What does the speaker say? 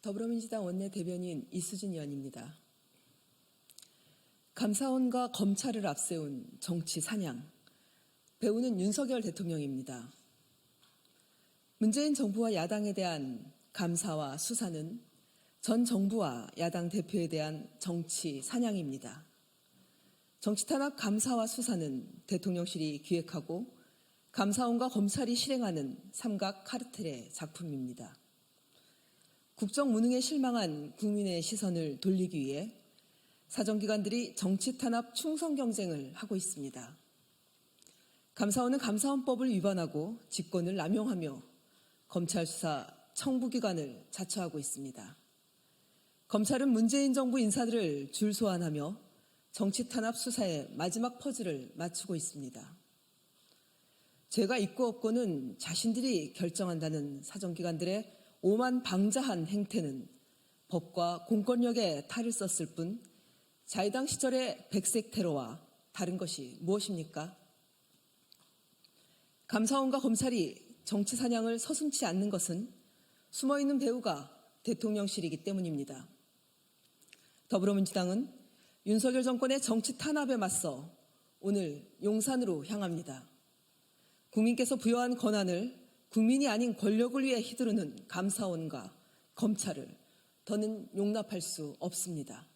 더불어민주당 원내대변인 이수진 의원입니다. 감사원과 검찰을 앞세운 정치 사냥. 배우는 윤석열 대통령입니다. 문재인 정부와 야당에 대한 감사와 수사는 전 정부와 야당 대표에 대한 정치 사냥입니다. 정치 탄압 감사와 수사는 대통령실이 기획하고 감사원과 검찰이 실행하는 삼각 카르텔의 작품입니다. 국정 무능에 실망한 국민의 시선을 돌리기 위해 사정기관들이 정치 탄압 충성 경쟁을 하고 있습니다. 감사원은 감사원법을 위반하고 직권을 남용하며 검찰 수사 청부기관을 자처하고 있습니다. 검찰은 문재인 정부 인사들을 줄 소환하며 정치 탄압 수사의 마지막 퍼즐을 맞추고 있습니다. 죄가 있고 없고는 자신들이 결정한다는 사정기관들의 오만 방자한 행태는 법과 공권력에 탈을 썼을 뿐 자유당 시절의 백색 테러와 다른 것이 무엇입니까? 감사원과 검찰이 정치 사냥을 서슴치 않는 것은 숨어있는 배우가 대통령실이기 때문입니다. 더불어민주당은 윤석열 정권의 정치 탄압에 맞서 오늘 용산으로 향합니다. 국민께서 부여한 권한을 국민이 아닌 권력을 위해 휘두르는 감사원과 검찰을 더는 용납할 수 없습니다.